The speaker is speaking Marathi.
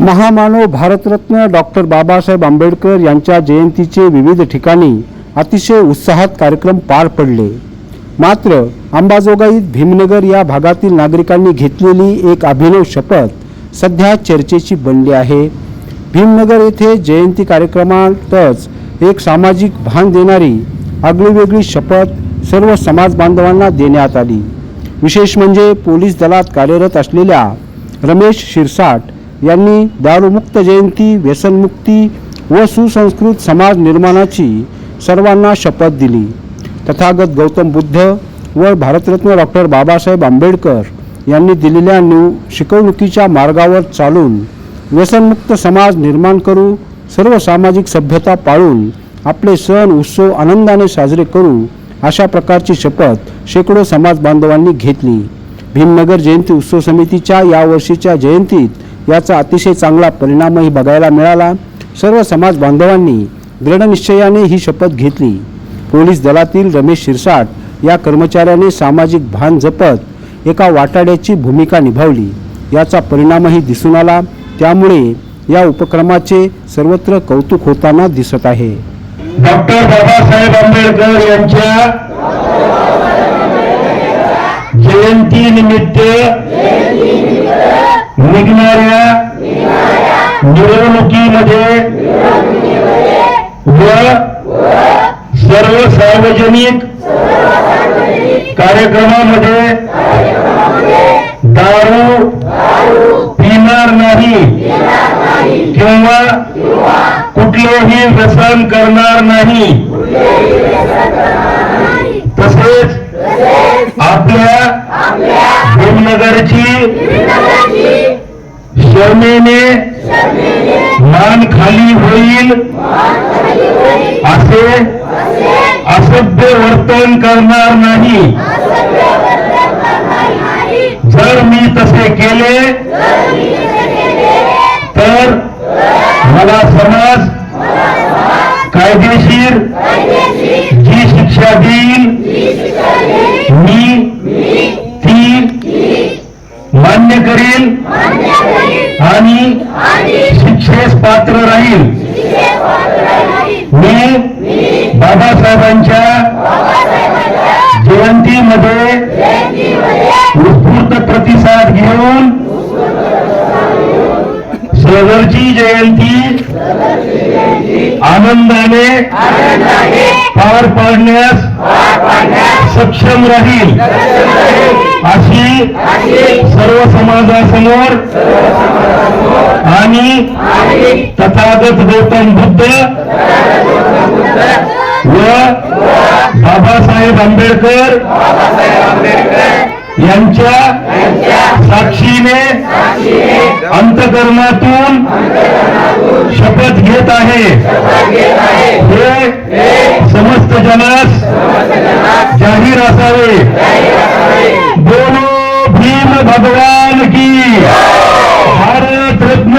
महामानव भारतरत्न डॉक्टर बाबासाहेब आंबेडकर यांच्या जयंतीचे विविध ठिकाणी अतिशय उत्साहात कार्यक्रम पार पडले. मात्र अंबाजोगाईत भीमनगर या भागातील नागरिकांनी घेतलेली एक अभिनव शपथ सध्या चर्चेची बनली आहे. भीमनगर येथे जयंती कार्यक्रमातच एक सामाजिक भान देणारी आगळीवेगळी शपथ सर्व समाज बांधवांना देण्यात आली. विशेष म्हणजे पोलीस दलात कार्यरत असलेल्या रमेश शिरसाट यांनी दारूमुक्त जयंती व्यसनमुक्ती व सुसंस्कृत समाज निर्माणाची सर्वांना शपथ दिली. तथागत गौतम बुद्ध व भारतरत्न डॉक्टर बाबासाहेब आंबेडकर यांनी दिलेल्या निव शिकवणुकीच्या मार्गावर चालून व्यसनमुक्त समाज निर्माण करू सर्व सामाजिक सभ्यता पाळून आपले सण उत्सव आनंदाने साजरे करू अशा प्रकारची शपथ शेकडो समाज बांधवांनी घेतली. भीमनगर जयंती उत्सव समितीच्या यावर्षीच्या जयंतीत याचा अतिशय चांगला परिणामही बघायला मिळाला. सर्व समाज बांधवांनी दृढनिश्चयाने ही शपथ घेतली. पोलीस दलातील रमेश शिरसाट या कर्मचाऱ्याने सामाजिक भान जपत एका वाटाड्याची भूमिका निभावली. याचा परिणामही दिसून आला. त्यामुळे या उपक्रमाचे सर्वत्र कौतुक होताना दिसत आहे. डॉक्टर बाबासाहेब आंबेडकर यांच्या जयंती निमित्त निघणाऱ्या मिरवणुकीमध्ये व सर्व सार्वजनिक कार्यक्रमामध्ये दारू पिणार नाही किंवा कुठलेही व्यसन करणार नाही. तसेच आपल्या भीमनगरची शर्मेने मान खाली होईल असे असभ्य वर्तन करणार नाही. जर मी तसे केले तर मला समाज कायदेशीर जी शिक्षा देईल. मी आणि शिक्षेस पात्र राहील. मी बाबासाहेबांच्या जयंतीमध्ये उत्स्फूर्त प्रतिसाद घेऊन सदरची जयंती आनंदाने पार पाडण्यास सक्षम राहील. अशी सर्व समाजासमोर आणि तथागत गौतम बुद्ध व बाबासाहेब आंबेडकर यांच्या साक्षीने अंतकरणातून शपथ घेत आहे. हे समस्त जनास जाहीर असावे. बोलो भीम भगवान की भारत रत्न डॉक्टर बाबासाहेब आंबेडकरांचा परमपूज्य